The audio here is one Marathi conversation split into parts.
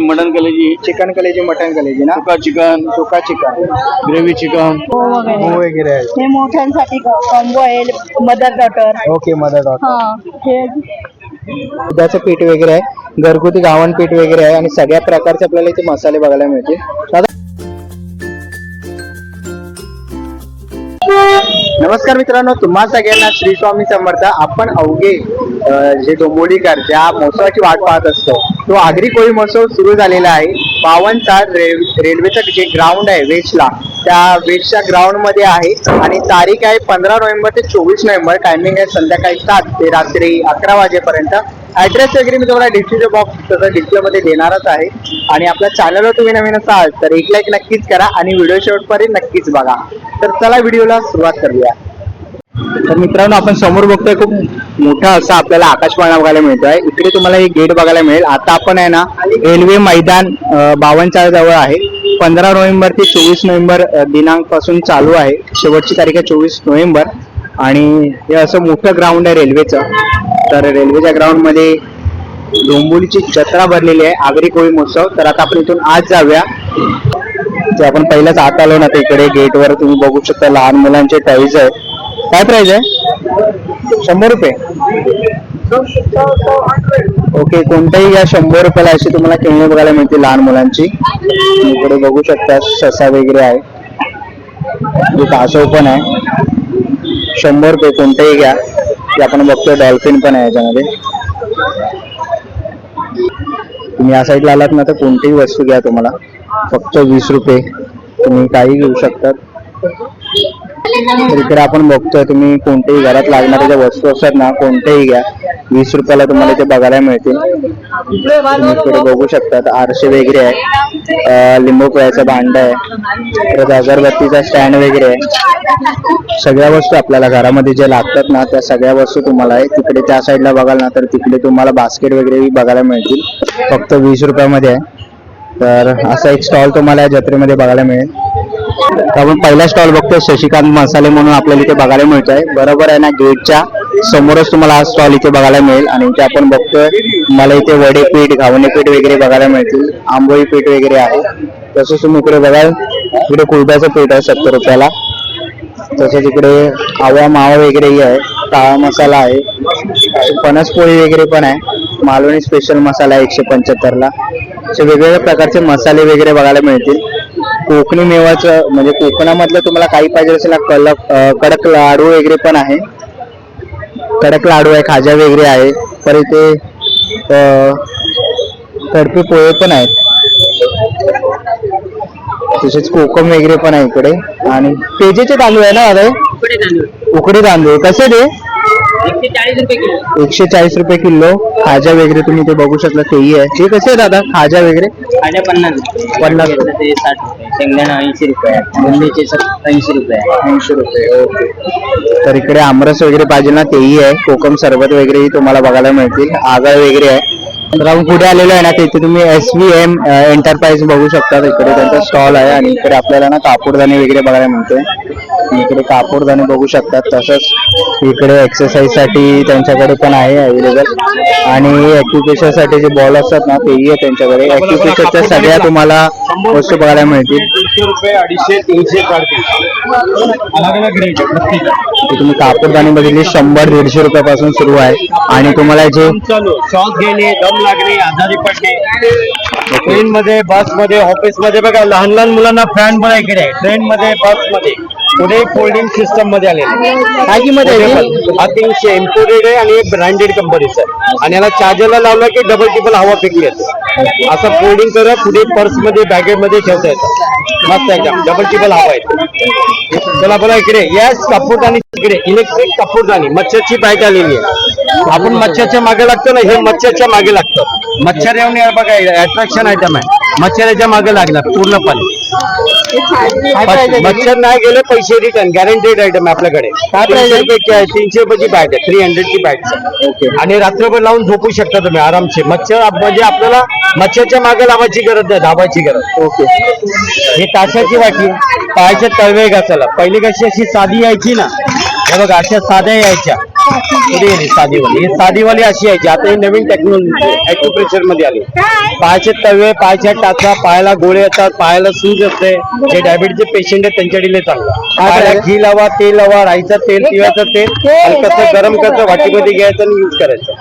मटन कलेजी. चिकन कलेजी मटन कलेजी ना? सुका चिकन. सुका चिकन. Gravy chicken. हो वगैरे. हो वगैरे आहे. हे मोठ्यांसाठी कॉम्बो आहे mother daughter okay mother dot हा हे दुधाचं पीठ वगैरे आहे. घरगुती गावण पीठ वगैरे आहे. आणि सगळ्या प्रकारचे आपल्याला इथे मसाले बघायला मिळतील. दादा नमस्कार मित्रांनो तुम्हा सगळ्यांना श्री स्वामी समर्थ आपण अवघे जे डोंबोलीकर ज्या महोत्सवाची वाट पाहत असतो. तो आगरी कोळी महोत्सव सुरू झालेला आहे. बावनचा रे रेल्वेचं जे ग्राउंड आहे वेस्टला त्या वेस्टच्या ग्राउंडमध्ये आहे. आणि तारीख आहे पंधरा नोव्हेंबर ते चोवीस नोव्हेंबर. टायमिंग आहे संध्याकाळी सात ते रात्री अकरा वाजेपर्यंत. ऍड्रेस वगैरे मी तुम्हाला डिस्प्लेच्या बॉक्स तसं डिस्प्लेमध्ये देणारच आहे. आणि आपल्या चॅनलवर तुम्ही नवीन असाल तर एक लाईक नक्कीच करा आणि व्हिडिओ शेवटपर्यंत नक्कीच बघा. तर चला व्हिडिओला सुरुवात करूया. तर मित्रांनो आपण समोर बघतोय खूप मोठा असा आपल्याला आकाशवाणी बघायला मिळतोय. इकडे तुम्हाला एक गेट बघायला मिळेल. आता आपण आहे ना रेल्वे मैदान बावनचाळ जवळ आहे. पंधरा नोव्हेंबर ते चोवीस नोव्हेंबर दिनांकपासून चालू आहे. शेवटची तारीख आहे चोवीस नोव्हेंबर. आणि हे असं मोठं ग्राउंड आहे रेल्वेचं तर रेल्वेच्या ग्राउंडमध्ये डोंबोलीची जत्रा भरलेली आहे आगरी कोळी महोत्सव. तर आता आपण इथून आज जाऊया. ते आपण पहिल्याच आत आलो ना तिकडे इकडे गेटवर तुम्ही बघू शकता लहान मुलांचे प्राईज आहे काय प्राईज आहे? शंभर रुपये? ओके कोणत्याही या शंभर रुपयाला अशी तुम्हाला खेळणी बघायला मिळते लहान मुलांची. इकडे बघू शकता ससा वगैरे आहे. कासव पण आहे. शंभर रुपये कोणतेही घ्या. की आपण बघतोय डॉल्फिन पण आहे याच्यामध्ये. तुम्ही या साईडला आलात ना तर कोणतीही वस्तू घ्या तुम्हाला. फक्त वीस रुपये. तुम्ही काही घेऊ शकतात. तर इकडे आपण बघतोय तुम्ही कोणत्याही घरात लागणाऱ्या ज्या वस्तू असतात ना कोणत्याही घ्या. वीस रुपयाला तुम्हाला ते बघायला मिळतील. तुम्ही इकडे बघू शकतात. आरसे वगैरे आहे. लिंबू पिळायचं भांड आहे. परत अगरबत्तीचा स्टँड वगैरे आहे. सगळ्या वस्तू आपल्याला घरामध्ये जे लागतात ना त्या सगळ्या वस्तू तुम्हाला आहे. तिकडे त्या साईडला बघाल ना तर तिकडे तुम्हाला बास्केट वगैरे बघायला मिळतील. फक्त वीस रुपयामध्ये आहे. तर असा एक स्टॉल तुम्हाला या जत्रेमध्ये बघायला मिळेल. आपण पहिला स्टॉल बघतोय शशिकांत मसाले म्हणून आपल्याला इथे बघायला मिळतोय. बरोबर आहे ना गेटच्या समोरच तुम्हाला हा स्टॉल इथे बघायला मिळेल आणि इथे आपण बघतोय मला इथे वडे पीठ घावणे पीठ वगैरे बघायला मिळतील आंबोळी पीठ वगैरे आहे. तसंच तुम्ही इकडे बघाल इकडे कुळब्याचं पीठ आहे सत्तर रुपयाला. तसंच इकडे आवा मावा वगैरेही आहे काळा मसाला आहे. फणसपोळी वगैरे पण आहे. मालवणी स्पेशल मसाला आहे एकशे पंच्याहत्तरला. असे वेगवेगळ्या प्रकारचे मसाले वगैरे बघायला मिळतील. कोकणी मेवाचं म्हणजे कोकणामधलं तुम्हाला काही पाहिजे असेल ना कडक लाडू वगैरे पण आहे. कडक लाडू आहे खाजा वगैरे आहे पर इथे अं, तडपे पोहे पण आहेत. तसेच कोकम वगैरे पण आहे इकडे. आणि पेजेचे तांदूळ आहे ना हे? उकडे तांदूळ. कसे ते? एकशे चाळीस रुपये किलो खाजा वगैरे तुम्ही ते बघू शकता तेही आहे. ते कसे आहे दादा खाजा वगैरे? माझ्या पन्नास पन्नास रुपये. ते साठ रुपये. शेंगदाणा ऐंशी रुपये. बुंदीचे ऐंशी रुपये. ऐंशी रुपये ओके. तर इकडे आमरस वगैरे पाहिजे ना तेही आहे. कोकम सरबत वगैरेही तुम्हाला बघायला मिळतील. आगळ वगैरे आहे. तर आपण पुढे आलेलो आहे ना तिथे तुम्ही एस व्ही एम एंटरप्राइज बघू शकता. इकडे त्यांचा स्टॉल आहे आणि इकडे आपल्याला ना कापूरदानी वगैरे बघायला मिळते आणि इकडे कापूरदानी बघू शकतात तसंच इकडे एक्सरसाइजसाठी त्यांच्याकडे पण आहे अवेलेबल आणि ऍक्युपेशनसाठी जे बॉल असतात ना तेही आहे त्यांच्याकडे. ऍक्युपेशनच्या सगळ्या तुम्हाला वस्तू बघायला मिळतील. अडीचशे तीनशे तुम्ही कापूरदानी बघितली शंभर दीडशे रुपयापासून सुरू आहे. आणि तुम्हाला जे श्वास घेणे दम लागणे आजारी पडणे. ट्रेन मध्ये बसमध्ये ऑफिसमध्ये बघा लहान लहान मुलांना फॅन पण आहे इकडे. ट्रेन मध्ये बसमध्ये. पुढे फोल्डिंग सिस्टममध्ये आलेले काय किंमत आहे याची? हा तीनशे इम्पोर्टेड आहे आणि ब्रँडेड कंपनीचं आहे. आणि याला चार्जरला लावलं की डबल टिबल हवा फेकली येते. असं फोल्डिंग करा पुढे पर्समध्ये बॅगेटमध्ये ठेवता येतं. मस्त एकदम. डबल टिबल हवा येते चला बोला इकडे. यस कपूरदानी इकडे. इलेक्ट्रिक कपूरदानी. मच्छरची बॅग आलेली आहे. आपण मच्छरच्या मागे लागतो ना हे मच्छरच्या मागे लागतं. मच्छर येऊन बघा अट्रॅक्शन आयटम आहे. मच्छराच्या मागे लागणार पूर्णपणे. मच्छर नाही गेले पैसे रिटर्न गॅरंटेड आयटम आहे आपल्याकडे. तीनशे आहे तीनशे रुपयाची बॅग आहे थ्री हंड्रेडची बॅग ओके. आणि रात्रभर लावून झोपू शकता तुम्ही आरामचे मच्छर म्हणजे आपल्याला मच्छरच्या मागे लावायची गरज नाही धावायची गरज ओके. ही ताशाची वाटी पायाच्या तळवे घासायला पहिली कशी अशी साधी यायची ना हे बघा अशा साध्या यायच्या. साधीवाली. साधीवाली अशी आहे जी आता ही नवीन टेक्नॉलॉजी ॲक्युप्रेशरमध्ये आली. पायाचे तवे पायाच्या टाचा पायाला गोळे येतात पायाला सूज असते. जे डायबिटीचे पेशंट आहेत त्यांच्यासाठी लय चांगलं पायाला घी लावा तेल लावा राईचं तेल तिळाचं तेल हलकसं गरम करायचं वाटीमध्ये घ्यायचं आणि यूज करायचं.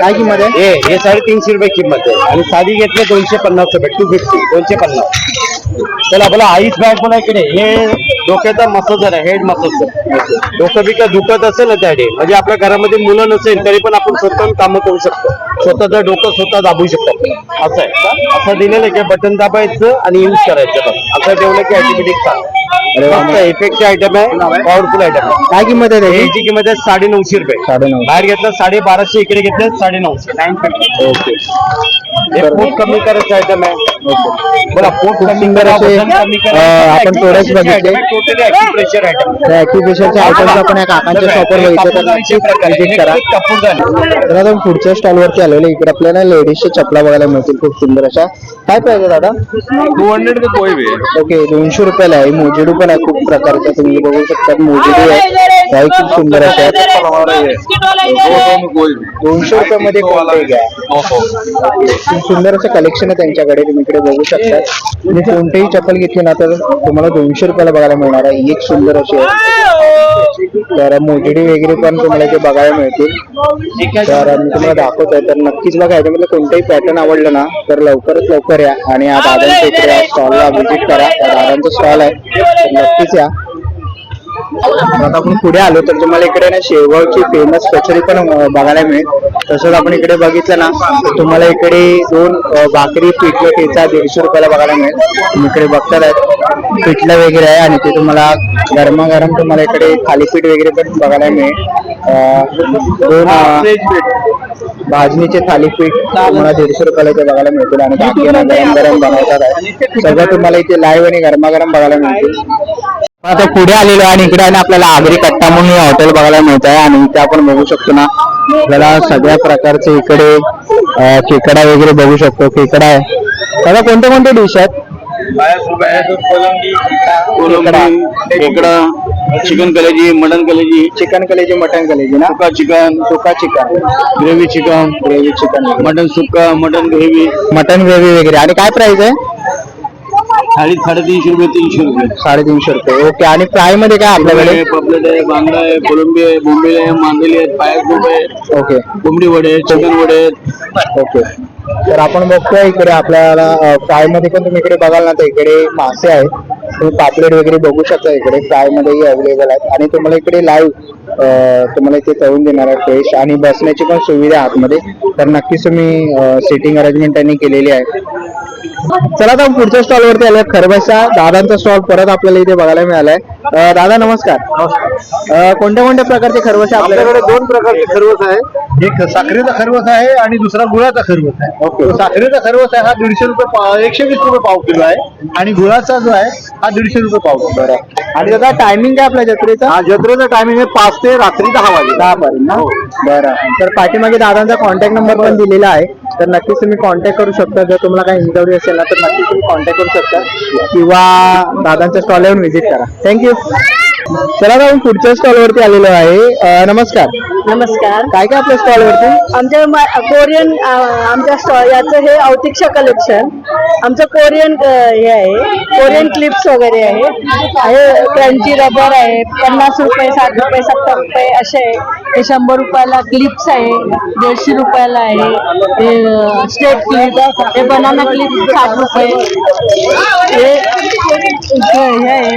काय किंमत आहे? हे हे साडेतीनशे रुपये किंमत आहे. आणि साधी घेतली दोनशे पन्नास रुपये टू फिफ्टी दोनशे पन्नास. त्याला आपला आईस बॅग पण आहे की नाही? हे डोक्याचा मसाजर आहे हेड मसाजर डोकं बिकं दुखत असेल ना त्या म्हणजे आपल्या घरामध्ये मुलं नसेल तरी पण आपण स्वतः कामं करू शकतो. स्वतःचं डोकं स्वतः दाबू शकतो. असं आहे. असं दिलेलं की बटन दाबायचं आणि यूज करायचं असं ठेवलं की ऑटोमॅटिक. चालतं इफेक्टचे आयटम आहे. पॉवरफुल आयटम आहे. काय किंमत आहे याची किंमत आहे साडे नऊशे रुपये. बाहेर घेतलं साडे बाराशे इकडे घेतलं साडे नऊशे नाईन फिफ्टी ओके हे पोट कमी करायचं आयटम आहे. बोला पोट असे, आपण products बघितले. आयटम्स आपण या काकांच्या शॉपवर बघितले करा. तर आता पुढच्या स्टॉल वरती आलेलो इकडे आपल्याला लेडीजच्या चपला बघायला मिळतील खूप सुंदर अशा. काय पाहिजे दादा? टू हंड्रेड का कोई भी है ओके दोनशे रुपयाला आहे. मोजेडू पण आहे खूप प्रकारच्या तुम्ही बघू शकता मोजेडू आहे. त्याही खूप सुंदर अशा दोनशे रुपयामध्ये कोणते घ्या? खूप सुंदर असं कलेक्शन आहे त्यांच्याकडे. तुम्ही इकडे बघू शकता. तुम्ही कोणतेही चप्पल घेतली ना तर तुम्हाला दोनशे रुपयाला बघायला मिळणार आहे. एक सुंदर अशी आहे. तर मोजडी वगैरे पण तुम्हाला इथे बघायला मिळतील. तर मी तुम्हाला दाखवत आहे तर नक्कीच बघा याच्यामध्ये कोणताही पॅटर्न आवडलं ना तर लवकरच लवकर या. आणि या दादांच्या इकडे स्टॉलला व्हिजिट करा. त्या दादांचा स्टॉल आहे. तर नक्कीच या. आता आपण पुढे आलो तर तुम्हाला इकडे ना शेवगावची फेमस कचोरी पण बघायला मिळेल. तसंच आपण इकडे बघितलं ना तर तुम्हाला इकडे दोन भाकरी पिठलं ठेचा दीडशे रुपयाला बघायला मिळेल. तुम्ही इकडे बघताय पिठलं वगैरे आहे आणि ते तुम्हाला गरमागरम तुम्हाला इकडे थालीपीठ वगैरे पण बघायला मिळेल. दोन भाजणीचे थालीपीठ तुम्हाला दीडशे रुपयाला इथे बघायला मिळतील आणि बाकी गरम गरम बनवतात. आहे सगळं तुम्हाला इथे लाईव्ह आणि गरमागरम बघायला मिळतील. आता पुढे आलेलो आणि इकडे आहे ना आपल्याला आगरी कट्टा म्हणून हे हॉटेल बघायला मिळत आहे आणि इथे आपण बघू शकतो ना आपल्याला सगळ्या प्रकारचे इकडे खेकडा वगैरे बघू शकतो खेकडा आहे. दादा कोणते कोणते डिश आहेत? खेकडा चिकन कलेजी मटन कलेजी. चिकन कलेजी मटन कलेजी ना? सुका चिकन. सुका chicken. Gravy chicken. Gravy chicken. Mutton सुक्का मटन ग्रेव्ही. मटन ग्रेव्ही वगैरे. आणि काय प्राइस आहे? थाळी साडेतीनशे रुपये तीनशे रुपये. साडेतीनशे रुपये. ओके आणि फ्रायमध्ये काय आपल्याकडे? पापलेट आहे बांगडा आहे कोलंबी आहे बोंबील आहे मांदेली आहेत पायास आहे ओके. कोंबडी वडे आहेत चिकन वडे आहेत. ओके. तर आपण बघतोय इकडे आपल्याला फ्रायमध्ये पण तुम्ही इकडे बघाल ना तर इकडे मासे आहेत. तुम्ही पापलेट वगैरे बघू शकता इकडे. फ्राय मध्येही अवेलेबल आहेत. आणि तुम्हाला इकडे लाईव्ह तुम्हाला इथे तळून देणार आहे फ्रेश आणि बसण्याची पण सुविधा आतमध्ये. तर नक्कीच तुम्ही सिटिंग अरेंजमेंट त्यांनी केलेली आहे. चला आता पुढच्या स्टॉल वरती आलो खरबसा दादांचा स्टॉल परत आपल्याला इथे बघायला मिळालाय. अं, दादा नमस्कार. अं, कोणत्या कोणत्या प्रकारचे खरबसे आपल्याकडे दोन प्रकारचे खरवस आहे एक साखरेचा खरवस आहे आणि दुसरा गुळाचा खरवस आहे. ओके. तो साखरेचा खरवस आहे हा दीडशे रुपये पाव एकशे वीस रुपये पाव किलो आहे आणि गुळाचा जो आहे हा दीडशे रुपये पाव किलो आहे. आणि दादा टायमिंग काय आपल्या जत्रेचा? हा जत्रेचा टायमिंग आहे पाच ते रात्री दहा वाजे दहा पर्यंत ना? बरं. तर पाठीमागे दादांचा कॉन्टॅक्ट नंबर पण दिलेला आहे. तर नक्कीच तुम्ही कॉन्टॅक्ट करू शकता. जर तुम्हाला काही इंटरव्ह्यू असेल ना तर नक्कीच तुम्ही कॉन्टॅक्ट करू शकता. किंवा दादांच्या स्टॉल येऊन व्हिजिट करा. थँक्यू चला आपण पुढच्या स्टॉल वरती आलेलो आहे. नमस्कार. नमस्कार. काय काय आपल्या स्टॉल वरती? आमच्या कोरियन आमच्या स्टॉ याचं हे औतिक्ष कलेक्शन आमचं कोरियन हे आहे. कोरियन क्लिप्स वगैरे आहे. आहे क्रंची रबर आहे. पन्नास रुपये साठ रुपये सत्तर रुपये असे आहे. हे शंभर रुपयाला क्लिप्स आहे. दीडशे रुपयाला आहे. हे स्टेप क्लिप हे बनाना क्लिप साठ रुपये. हे हे आहे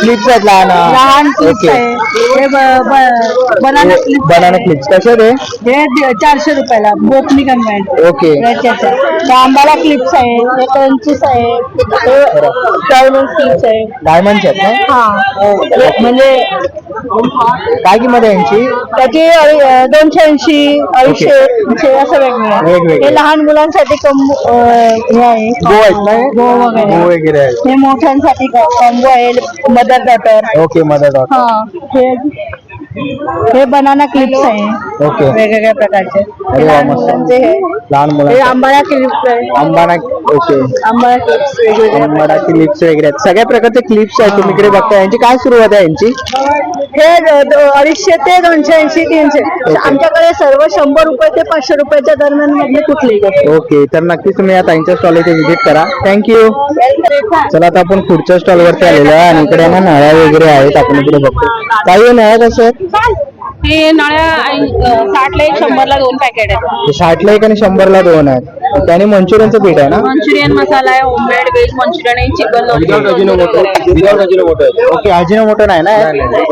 क्लिप्स आहेत लहान लहान क्लिप्स आहे. हे बनाना क्लिप बनाना क्लिप्स कसे हे चारशे रुपयाला बोटनी कन्व्हेंट ओके हे आंबाला क्लिप्स आहे. आहे डायमंड आहे. आहेत ना? हा. म्हणजे काय किंमत आहे यांची? त्याची अ- दोनशे ऐंशी अडीचशे तीनशे असं वेगवेगळं वेगवेगळे. हे लहान मुलांसाठी कम अ, हे आहे. गो आहेत ना हे? गो वगैरे गो वगैरे आहेत. हे मोठ्यांसाठी कॉम्बो आहे mother daughter okay mother dot हा. हे हे बनाना क्लिप्स आहे. ओके वेगवेगळ्या प्रकारचे. अरे वा, लहान मस्त. मुलांचे हे. लहान हे आंबाळा क्लिप्स आहे. आंबाना ओके आंबाळा क्लिप्स वेगवेगळ्या आंबाडा क्लिप्स वगैरे आहेत. सगळ्या प्रकारचे क्लिप्स आहेत तुम्ही इकडे बघता यांची काय सुरुवात आहे यांची? हे अडीचशे ते दोनशे ऐंशी तीनशे. आमच्याकडे सर्व शंभर रुपये ते पाचशे रुपयाच्या दरम्यान मधले कुठलेही घेतो ओके तर नक्कीच तुम्ही या ताईंच्या स्टॉल इथे व्हिजिट करा. थँक्यू चला आता आपण पुढच्या स्टॉल वरती आलेलो आहे आणि इकडे ना नळ्या वगैरे आहेत आपण इकडे बघतो. काही नळ्या आहेत हे नळ्या साठला एक शंभरला दोन पॅकेट आहेत. साठला एक आणि शंभरला दोन आहेत. त्याने मंचुरियनचं पीठ आहे ना? मंचुरियन मसाला आहे होममेड व्हेज मंचुरियन आहे. चिकन ओके अजिनो मोठं नाही ना?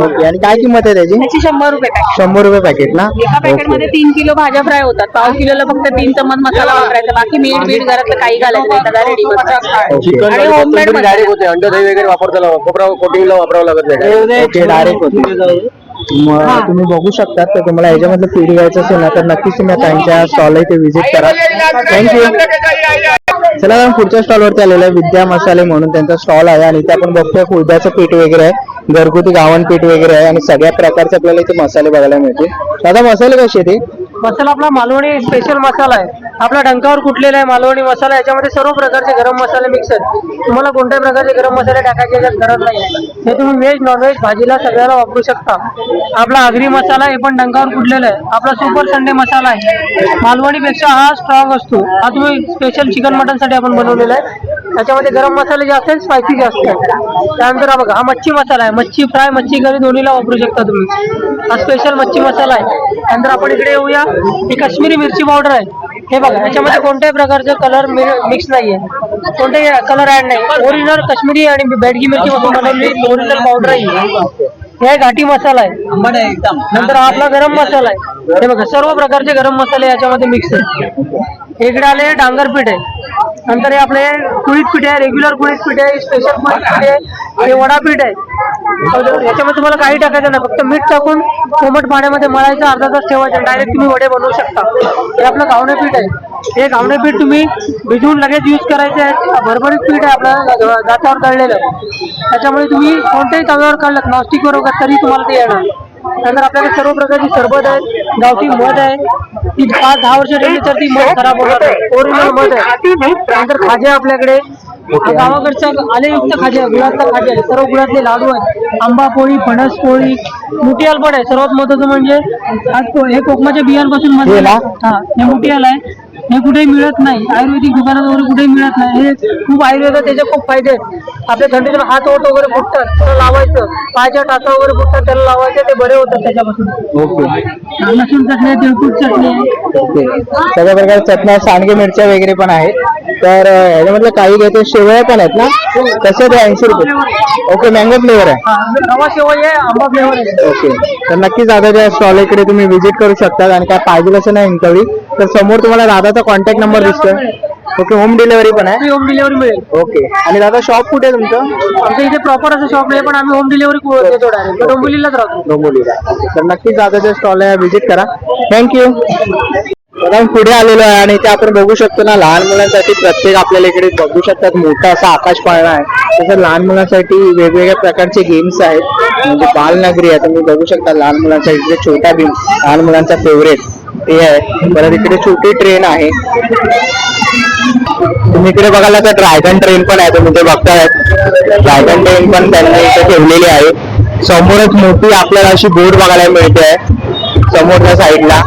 ओके आणि काय किंमत आहे त्याची? त्याची शंभर रुपये पॅकेट शंभर रुपये पॅकेट ना? एका पॅकेटमध्ये तीन किलो भाज्या फ्राय होतात. पाव किलोला फक्त तीन चम्मच मसाला वापरायचा. बाकी मीठ बीठ घरातलं काही घालायचं नाही. सगळा रेडी ओके. आणि होममेड डायरेक्ट होते. अंडर दही वगैरे वापरताना कोपरा कोटिंगला वापरावं लागत नाही. डायरेक्ट होते. मग तुम्ही बघू शकता तर तुम्हाला याच्यामधलं पीठ घ्यायचं असेल ना तर नक्कीच तुम्ही त्यांच्या स्टॉलला इथे व्हिजिट करा. थँक्यू चला आपण पुढच्या स्टॉल वरती आलेलो आहे विद्या मसाले म्हणून. त्यांचा स्टॉल आहे आणि इथे आपण बघतोय कुळद्याचं पीठ वगैरे आहे घरगुती गावण पीठ वगैरे आहे आणि सगळ्या प्रकारचे आपल्याला इथे मसाले बघायला मिळतील. दादा मसाले कसे ते मसाला आपला मालवणी स्पेशल मसाला आहे. आपला डंकावर कुटलेला आहे मालवणी मसाला. याच्यामध्ये सर्व प्रकारचे गरम मसाले मिक्स आहेत. तुम्हाला कोणत्याही प्रकारचे गरम मसाले टाकायचे याच्यात गरज नाही. हे तुम्ही व्हेज नॉनव्हेज भाजीला सगळ्याला वापरू शकता. आपला आगरी मसाला हे पण डंकावर कुटलेला आहे. आपला सुपर संडे मसाला आहे. मालवणी पेक्षा हा स्ट्रॉंग असतो. हा तुम्ही स्पेशल चिकन मटनसाठी आपण बनवलेला आहे. त्याच्यामध्ये गरम मसाले जास्त आहेत स्पायसी जास्त आहे त्यानंतर बघा हा मच्छी मसाला आहे. मच्छी फ्राय मच्छी करी दोन्हीला वापरू शकता तुम्ही. हा स्पेशल मच्छी मसाला आहे. त्यानंतर आपण इकडे येऊया. ही काश्मीरी मिरची पावडर आहे. हे बघा याच्यामध्ये कोणत्याही प्रकारचे कलर मिक्स नाहीये. कोणताही कलर ऍड नाही. ओरिजिनल काश्मीरी आणि बेडगी मिरची बनवलेली ओरिजिनल पावडर आहे. हे घाटी मसाला आहे. नंतर हा आपला गरम मसाला आहे. हे बघा सर्व प्रकारचे गरम मसाले याच्यामध्ये मिक्स आहे इकडे आले डांगरपीठ आहे. नंतर हे आपले कुळीत पीठ आहे रेग्युलर कुळीत पीठ आहे स्पेशल कुळीत पीठ आहे हे वडापीठ आहे. याच्यामध्ये तुम्हाला काही टाकायचं नाही फक्त मीठ टाकून कोमट पाण्यामध्ये मळायचं अर्धा तास ठेवायचं डायरेक्ट तुम्ही वडे बनवू शकता. हे आपलं गावणे पीठ आहे. हे गावणे पीठ तुम्ही भिजवून लगेच यूज करायचे आहे. भरभरीत पीठ आहे आपलं दातावर तळलेलं. त्याच्यामुळे तुम्ही कोणत्याही तव्यावर काढलं नॉस्टिकवर वगैरे तरी तुम्हाला ते येणार. त्यानंतर आपल्याकडे सर्व प्रकारची सरबत आहे गावठी मध आहे. ती पाच दहा वर्ष ठेवली तर ती मध खराब होणार ओरिजिनल मध आहे. त्यानंतर खाजे आपल्याकडे. गावाकडचा आलेयुक्त खाजे आहे गुळातला खाजे आहे. सर्व गुळातले लाडू आहेत. आंबा पोळी फणस पोळी मुटियाल पण आहे. सर्वात महत्वाचं म्हणजे आज हे कोकमाच्या बियांपासून हे? बनवलं हा हे मुटियाल आहे हे कुठेही मिळत नाही. आयुर्वेदिक दुकानात वगैरे कुठेही मिळत नाही. हे खूप आयुर्वेदात त्याचे खूप फायदे आहेत. आपल्या थंडीतून हात ओट वगैरे फुटतात त्याला लावायचं. पायाच्या टाचा वगैरे फुटतात त्याला लावायचं. ते बरे होतात त्याच्यापासून. लसूण चटणी आहे तिळकुट चटणी. आहे सगळ्या प्रकारच्या चटण्या सांडगे मिरच्या वगैरे पण आहेत. तर अं, ह्याच्यामधलं काही घेते शेवया पण आहेत ना कसं ते ऐंशी रुपये. ओके मँगो फ्लेवर आहे. हा, आहे आहे. ओके तर नक्कीच दादाच्या स्टॉल इकडे तुम्ही व्हिजिट करू शकता आणि काय पाहिजे असं नाही इंकळी तर समोर तुम्हाला दादाचा कॉन्टॅक्ट नंबर दिसतोय. ओके होम डिलिव्हरी पण आहे. होम डिलिव्हरी मिळेल. ओके आणि दादा शॉप कुठे आहे तुमचं? आमच्या इथे प्रॉपर असं शॉप नाही पण आम्ही होम डिलिव्हरी देतो डायरेक्ट डोंबिवलीलाच राहतो. डोंबिवलीला. ओके तर नक्कीच दादाच्या स्टॉलला व्हिजिट करा. थँक्यू आपण पुढे आलेलो आहे आणि ते आपण बघू शकतो ना लहान मुलांसाठी प्रत्येक आपल्याला इकडे बघू शकतात. मोठा असा आकाश पाळणा आहे. तसं लहान मुलांसाठी वेगवेगळ्या प्रकारचे गेम्स आहेत. म्हणजे बालनगरी आहे. तुम्ही बघू शकता लहान मुलांसाठी इकडे छोटा भीम लहान मुलांचा फेवरेट ते आहे. परत इकडे छोटी ट्रेन आहे. तुम्ही इकडे बघायला तर ड्रॅगन ट्रेन पण आहे. तुम्ही ते बघताय. ड्रॅगन ट्रेन पण त्यांनी इथे ठेवलेली आहे. समोरच मोठी आपल्याला अशी बोर्ड बघायला मिळते. आहे समोरच्या साईडला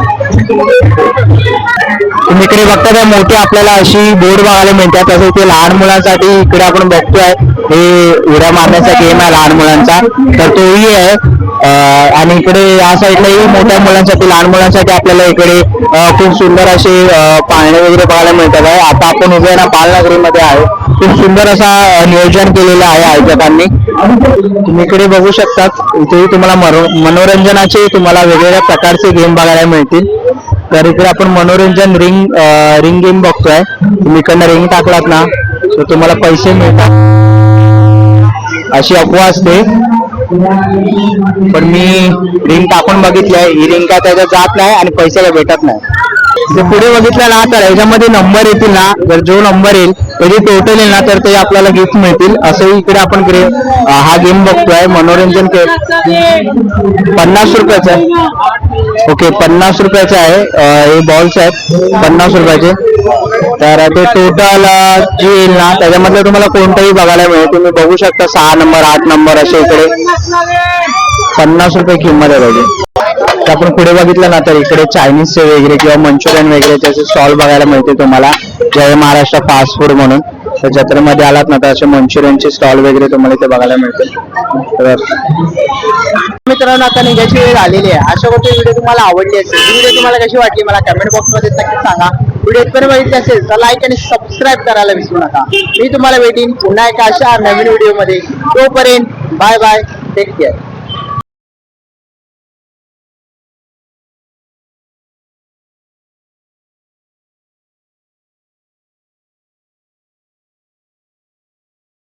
तुम्ही इकडे बघता त्या मोठी आपल्याला अशी बोर्ड बघायला मिळतात. तसंच ते लहान मुलांसाठी इकडे आपण बघतोय. हे उड्या मारण्याचा गेम आहे लहान मुलांचा. तर तोही आहे. आणि इकडे या साईडलाही मोठ्या मुलांसाठी लहान मुलांसाठी आपल्याला इकडे खूप सुंदर असे पाळणे वगैरे बघायला मिळतात. आहे आता आपण उभे ना पालनगरीमध्ये आहे. खूप सुंदर असा नियोजन केलेलं आहे आयोजकांनी. तुम्ही इकडे बघू शकतात. इथेही तुम्हाला मनोरंजनाचे तुम्हाला वेगवेगळ्या प्रकारचे गेम बघायला मिळतील. तर इकडे आपण मनोरंजन रिंग रिंग गेम बघतोय. तुम्ही इकडनं रिंग टाकलात ना तर तुम्हाला पैसे मिळतात. अशी अफवा असते. पण मी रिंग टाकून बघितली आहे ही रिंग काय त्याच्यात जात नाही आणि पैसे काय भेटत नाही. जर पुढे बघितलं ना तर याच्यामध्ये नंबर येतील ना जर जो नंबर येईल त्याची टोटल येईल ना तर ते आपल्याला गिफ्ट मिळतील. असंही इकडे आपण ग्रे हा गेम बघतोय मनोरंजन खेळ पन्नास रुपयाचा आहे. ओके पन्नास रुपयाचे आहे. हे बॉल्स आहेत. पन्नास रुपयाचे. तर ते टोटल जे येईल ना त्याच्यामधलं तुम्हाला कोणतंही बघायला मिळेल. तुम्ही बघू शकता सहा नंबर आठ नंबर असे इकडे. पन्नास रुपये किंमत आहे त्याची आता आपण पुढे बघितलं ना तर इकडे चायनीजचे वगैरे किंवा मंचुरियन वगैरे त्याचे स्टॉल बघायला मिळते तुम्हाला. जय महाराष्ट्र फास्ट फूड म्हणून. तर जत्रेमध्ये आलात ना तर असे मंचुरियनचे स्टॉल वगैरे तुम्हाला इथे बघायला मिळते तर मित्रांनो आता निघायची वेळ आलेली आहे. अशा कोणती व्हिडिओ तुम्हाला आवडली असेल व्हिडिओ तुम्हाला कशी वाटली मला कमेंट बॉक्समध्ये नक्की सांगा. व्हिडिओ पण बघितले असेल तर लाईक आणि सबस्क्राईब करायला विसरू नका. मी तुम्हाला भेटीन पुन्हा एका अशा नवीन व्हिडिओमध्ये. तोपर्यंत बाय बाय टेक केअर